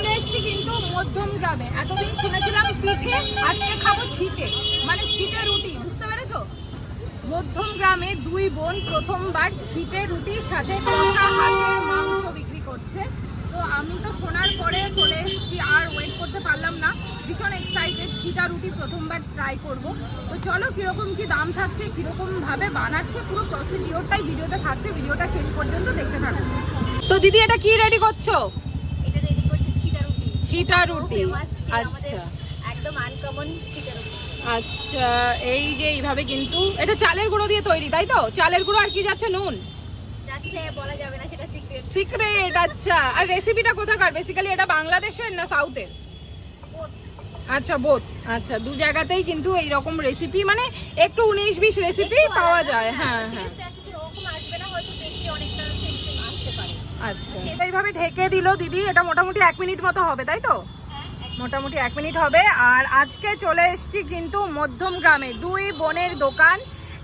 চলে এসেছি কিন্তু মধ্যম গ্রামে। এতদিন শুনেছিলাম পিঠে, আজকে খাব ছিটে। মানে ছিটে রুটি, বুঝতে পেরেছ? মধ্যম গ্রামে দুই বোন প্রথমবার ছিটে রুটির সাথে মাংস বিক্রি করছে। তো আমি তো শোনার পরে চলে এসেছি, আর ওয়েট করতে পারলাম না। ভীষণ এক্সাইটেড ছিটা রুটি প্রথমবার ট্রাই করব। তো চলো কীরকম কি দাম থাকছে, কীরকম ভাবে বানাচ্ছে, পুরো প্রসিডিওরটাই ভিডিওতে থাকছে, ভিডিওটা শেষ পর্যন্ত দেখতে থাকো। তো দিদি, এটা কি রেডি করছি? ছিটা রুটি। আচ্ছা। একদম আনকমন রুটি। আচ্ছা এই যে এইভাবে কিন্তু এটা চালের গুঁড়ো দিয়ে তৈরি তাই তো? চালের গুঁড়ো আর কি যাচ্ছে নুন? যাচ্ছে বলা যাবে না সেটা সিক্রেট সিক্রেট আচ্ছা। আর রেসিপিটা কোথাকার? বেসিক্যালি এটা বাংলাদেশের না সাউথের আচ্ছা বোধ আচ্ছা দু জায়গাতেই কিন্তু এই রকম রেসিপি মানে একটু উনিশ বিশ রেসিপি পাওয়া যায়। হ্যাঁ হ্যাঁ ওরকম আসবে না হয়তো দেখতে অনেকটা সেম সেম আসতে পারে আচ্ছা। এইভাবে ঢেকে দিল দিদি এটা মোটামুটি এক মিনিট মতো হবে তাই তো? মোটামুটি এক মিনিট হবে। আর আজকে চলে এসেছি কিন্তু মধ্যম গ্রামে দুই বোনের দোকান।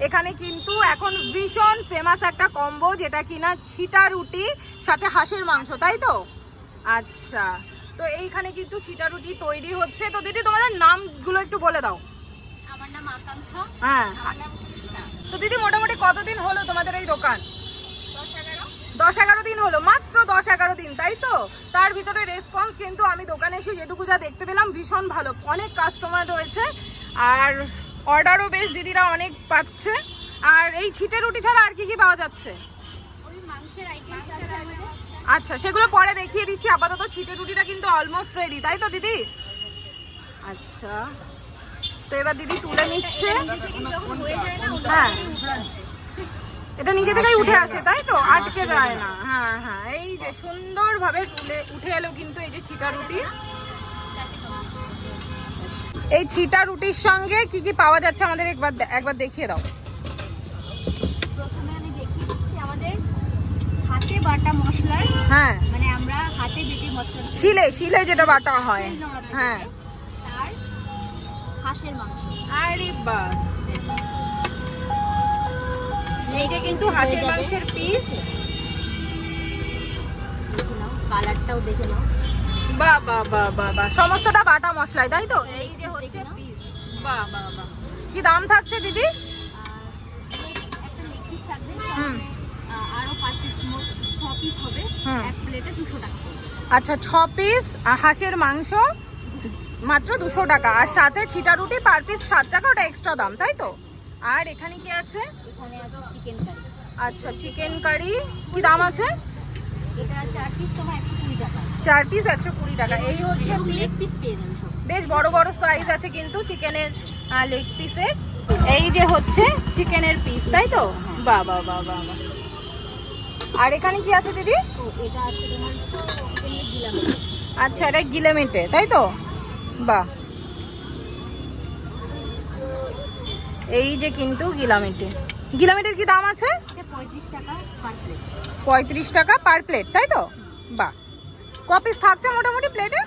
এখানে কিন্তু এখন ভীষণ ফেমাস একটা কম্বো যেটা কিনা ছিটা রুটি সাথে হাঁসের মাংস তাই তো? আচ্ছা। তো এইখানে কিন্তু ছিটা রুটি তৈরি হচ্ছে। তো দিদি তোমাদের নামগুলো একটু বলে দাও। আমার নাম আকাঙ্ক্ষা। হ্যাঁ। তো দিদি মোটামুটি কতদিন হলো তোমাদের এই দোকান? দশ এগারো দিন হলো মাত্র দশ এগারো দিন তাই তো? তার ভিতরে রেসপন্স কিন্তু আমি দোকানে এসে যেটুকু যা দেখতে পেলাম ভীষণ ভালো। অনেক কাস্টমার রয়েছে আর অর্ডারও বেশ দিদিরা অনেক পাচ্ছে। আর এই ছিটে রুটি ছাড়া আর কি কি পাওয়া যাচ্ছে? আচ্ছা সেগুলো পরে দেখিয়ে দিচ্ছি। আপাতত ছিটে রুটিটা কিন্তু অলমোস্ট রেডি তাই তো দিদি? আচ্ছা। তো এবার দিদি তুলে নিচ্ছে। হয়ে এটা নিজে থেকেই উঠে আসে তাই তো? আটকে যায় না। হ্যাঁ হ্যাঁ। এই যে সুন্দরভাবে তুলে উঠে এলো কিন্তু এই যে ছিটা রুটি। এই ছিটা রুটির সঙ্গে কি কি পাওয়া যাচ্ছে আমাদের একবার একবার দেখিয়ে দাও। প্রথমে আমি দেখিয়ে দিচ্ছি আমাদের হাতে বাটা মশলার। হ্যাঁ। মানে আমরা হাতে বেটে মশলা শিলে শিলে যেটা বাটা হয়। হ্যাঁ। তার হাঁসের মাংস। আরে বাস। এই যে কিন্তু হয়ে হাঁসের মাংসের পিস কালারটাও দেখে নাও। বা বা বা বা বা। সমস্তটা বাটা মশলায় তাই তো? এই যে হচ্ছে পিস বা বা বা। কি দাম থাকছে দিদি? হুম। আরও পাঁচ পিস মোট ছ পিস হবে। এক প্লেটে দুশো টাকা। আচ্ছা ছ পিস হাঁসের মাংস মাত্র দুশো টাকা। আর সাথে ছিটা রুটি পার পিস সাত টাকা ওটা এক্সট্রা দাম তাই তো? আর এখানে কি আছে? এখানে আছে চিকেন কারি আচ্ছা চিকেন কারি কি দাম আছে? এটা চার পিস তোমার একশো কুড়ি টাকা। চার পিস একশো কুড়ি টাকা। এই হচ্ছে লেগ। পিস পেয়ে যাবে বেশ বড় বড় সাইজ আছে কিন্তু চিকেনের লেগ পিসের এই যে হচ্ছে চিকেনের পিস তাই তো? বাহ বাহ বাহ বাহ বাহ। আর এখানে কি আছে দিদি? এটা আছে তোমার চিকেনের গিলামি আচ্ছা এটা গিলেমেটে তাই তো? বাহ। এই যে কিন্তু গিলামেটে গিলামেটের কি দাম আছে? পঁয়ত্রিশ টাকা পার প্লেট তাই তো? বা ক পিস থাকছে মোটামুটি প্লেটে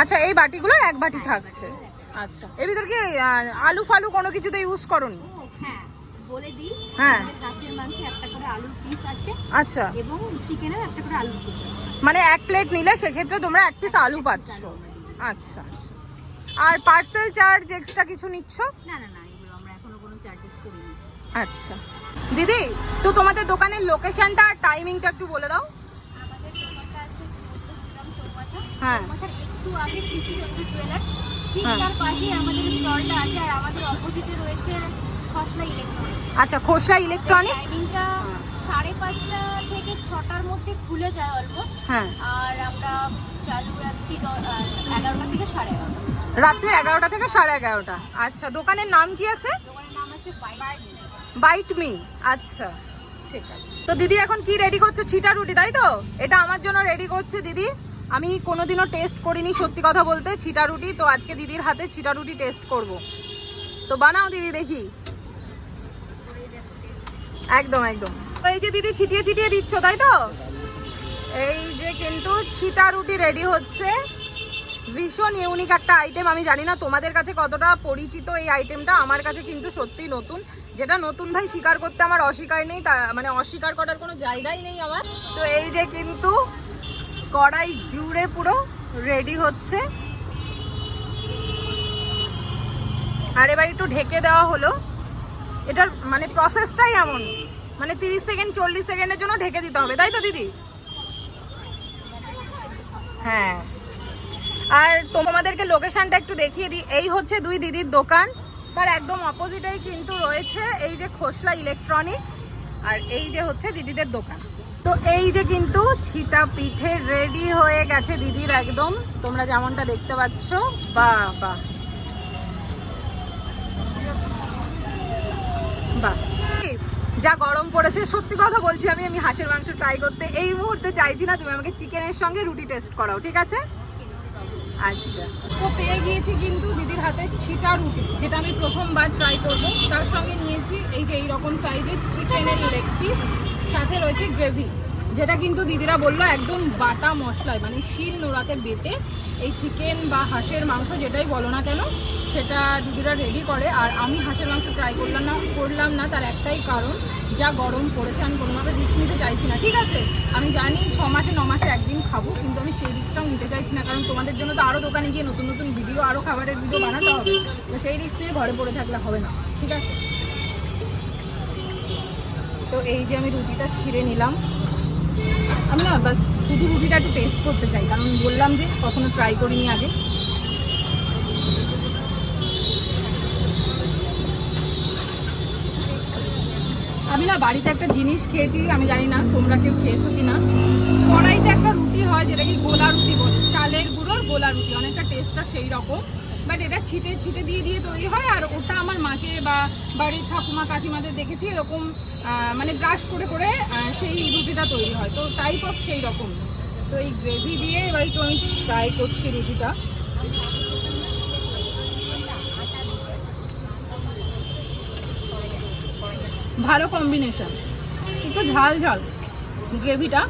আচ্ছা এই বাটিগুলোর এক বাটি থাকছে। আচ্ছা এর ভিতর কি আলু ফালু কোনো কিছুতে ইউজ করনি? হ্যাঁ বলে দিই হ্যাঁ। মাংসে একটা করে আলুর পিস আছে আচ্ছা। এবং চিকেনের একটা করে আলুর পিস আছে। মানে এক প্লেট নিলে সেক্ষেত্রে তোমরা এক পিস আলু পাচ্ছ। আচ্ছা আচ্ছা। আর পার্সেল চার্জ এক্সট্রা কিছু নিচ্ছ? না না না এগুলো আমরা এখনও কোনো চার্জেস করিনি। আচ্ছা। দিদি তো তোমাদের দোকানের লোকেশনটা আর টাইমিংটা একটু বলে দাও। আমাদের দোকানটা আছে হ্যাঁ। একটু আগে কৃষি জুয়েলার্স ঠিক হ্যাঁ। তার পাশেই আমাদের স্টলটা আছে আর আমাদের অপোজিটে রয়েছে খসলা ইলেকট্রনিক্স আচ্ছা খোসলা ইলেকট্রনিক টাইমিংটা সাড়ে পাঁচটা থেকে ছটার মধ্যে খুলে যায় অলমোস্ট হ্যাঁ। আর আমরা চালু রাখছি এগারোটা থেকে সাড়ে এগারোটা। রাত্রি এগারোটা থেকে সাড়ে এগারোটা। আচ্ছা দোকানের নাম কি আছে? বাইট মি আচ্ছা ঠিক আছে। তো দিদি এখন কি রেডি করছ? ছিটা রুটি তাই তো? এটা আমার জন্য রেডি করছে দিদি। আমি কোনোদিনও টেস্ট করিনি সত্যি কথা বলতে ছিটা রুটি। তো আজকে দিদির হাতে ছিটা রুটি টেস্ট করব। তো বানাও দিদি দেখি। একদম একদম। এই যে দিদি ছিটিয়ে ছিটিয়ে দিচ্ছ তাই তো? এই যে কিন্তু ছিটা রুটি রেডি হচ্ছে। ভীষণ ইউনিক একটা আইটেম আমি জানি না তোমাদের কাছে কতটা পরিচিত এই আইটেমটা আমার কাছে কিন্তু সত্যি নতুন। যেটা নতুন ভাই স্বীকার করতে আমার অস্বীকার নেই, তা মানে অস্বীকার করার কোনো জায়গাই নেই আমার। তো এই যে কিন্তু কড়াই জুড়ে পুরো রেডি হচ্ছে। আর এবার একটু ঢেকে দেওয়া হলো। এটার মানে প্রসেসটাই এমন। মানে তিরিশ সেকেন্ড চল্লিশ সেকেন্ডের জন্য ঢেকে দিতে হবে, তাই তো দিদি? হ্যাঁ। আর তোমাদেরকে লোকেশনটা একটু দেখিয়ে দিই। এই হচ্ছে দুই দিদির দোকান। তার একদম অপোজিটেই কিন্তু রয়েছে এই যে খোসলা ইলেকট্রনিক্স আর এই যে হচ্ছে দিদিদের দোকান। তো এই যে কিন্তু ছিটা পিঠে রেডি হয়ে গেছে দিদির একদম। তোমরা যেমনটা দেখতে পাচ্ছ, বাহ বাহ। যা গরম পড়েছে, সত্যি কথা বলছি আমি আমি হাঁসের মাংস ট্রাই করতে এই মুহূর্তে চাইছি না তুমি আমাকে চিকেনের সঙ্গে রুটি টেস্ট করাও, ঠিক আছে? আচ্ছা। তো পেয়ে গিয়েছি কিন্তু দিদির হাতে ছিটা রুটি, যেটা আমি প্রথমবার ট্রাই করব। তার সঙ্গে নিয়েছি এই যে এইরকম সাইজের চিকেনের লেগ পিস সাথে রয়েছে গ্রেভি যেটা কিন্তু দিদিরা বলল একদম বাটা মশলায় মানে শিল নোড়াতে বেটে এই চিকেন বা হাঁসের মাংস যেটাই বলো না কেন সেটা দিদিরা রেডি করে। আর আমি হাঁসের মাংস ট্রাই করলাম না করলাম না তার একটাই কারণ যা গরম পড়েছে আমি কোনোভাবে রিস্ক নিতে চাইছি না ঠিক আছে? আমি জানি ছ মাসে ন মাসে একদিন খাব কিন্তু আমি সেই রিস্কটাও নিতে চাইছি না কারণ তোমাদের জন্য তো আরও দোকানে গিয়ে নতুন নতুন ভিডিও আরও খাবারের ভিডিও বানাতে হবে। তো সেই রিস্ক নিয়ে ঘরে পড়ে থাকলে হবে না ঠিক আছে? তো এই যে আমি রুটিটা ছিঁড়ে নিলাম। আমি না বাস শুধু রুটিটা একটু টেস্ট করতে চাই কারণ বললাম যে কখনো ট্রাই করিনি আগে। আমি না বাড়িতে একটা জিনিস খেয়েছি, আমি জানি না তোমরা কেউ খেয়েছো কি না কড়াইতে একটা রুটি হয়, যেটা কি গোলা রুটি বলে। চালের গুঁড়োর গোলা রুটি, অনেকটা টেস্টটা সেই রকম বাট এটা ছিটে ছিটে দিয়ে দিয়ে তৈরি হয়, আর ওটা আমার মাকে বা বাড়ির ঠাকুমা, কাকিমাদের দেখেছি, এরকম মানে ব্রাশ করে করে সেই রুটিটা তৈরি হয়। তো টাইপ অফ সেই রকম তো এই গ্রেভি দিয়ে এবার একটু আমি ট্রাই করছি রুটিটা। ভালো কম্বিনেশন একটু ঝাল ঝাল। গ্রেভিটা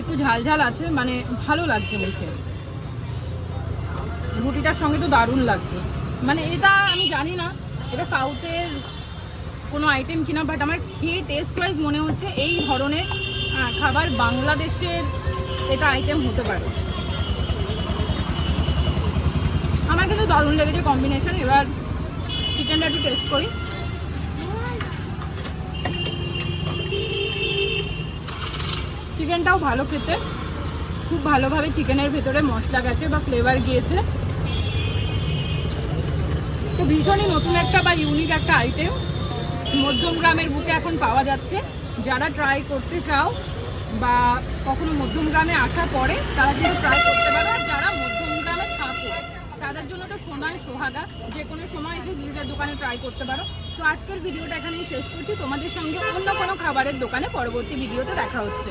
একটু ঝাল ঝাল আছে মানে ভালো লাগছে মুখে রুটিটার সঙ্গে তো দারুণ লাগছে। মানে এটা আমি জানি না, এটা সাউথের কোনো আইটেম কিনা বাট আমার খেয়ে টেস্ট ওয়াইজ মনে হচ্ছে এই ধরনের খাবার বাংলাদেশের এটা আইটেম হতে পারে। আমার কিন্তু দারুণ লেগেছে কম্বিনেশন এবার চিকেনটা একটু টেস্ট করি। চিকেনটাও ভালো খেতে। খুব ভালোভাবে চিকেনের ভেতরে মশলা গেছে বা ফ্লেভার গিয়েছে। তো ভীষণই নতুন একটা বা ইউনিক একটা আইটেম মধ্যম গ্রামের বুকে এখন পাওয়া যাচ্ছে। যারা ট্রাই করতে চাও বা কখনো মধ্যম গ্রামে আসা পরে, তারা কিন্তু ট্রাই করতে পারো। আর যারা মধ্যম গ্রামে থাকো, তাদের জন্য তো সোনায় সোহাগা। যে কোনো সময় এসে দিদিদের দোকানে ট্রাই করতে পারো। তো আজকের ভিডিওটা এখানেই শেষ করছি। তোমাদের সঙ্গে অন্য কোনো খাবারের দোকানে পরবর্তী ভিডিওতে দেখা হচ্ছে।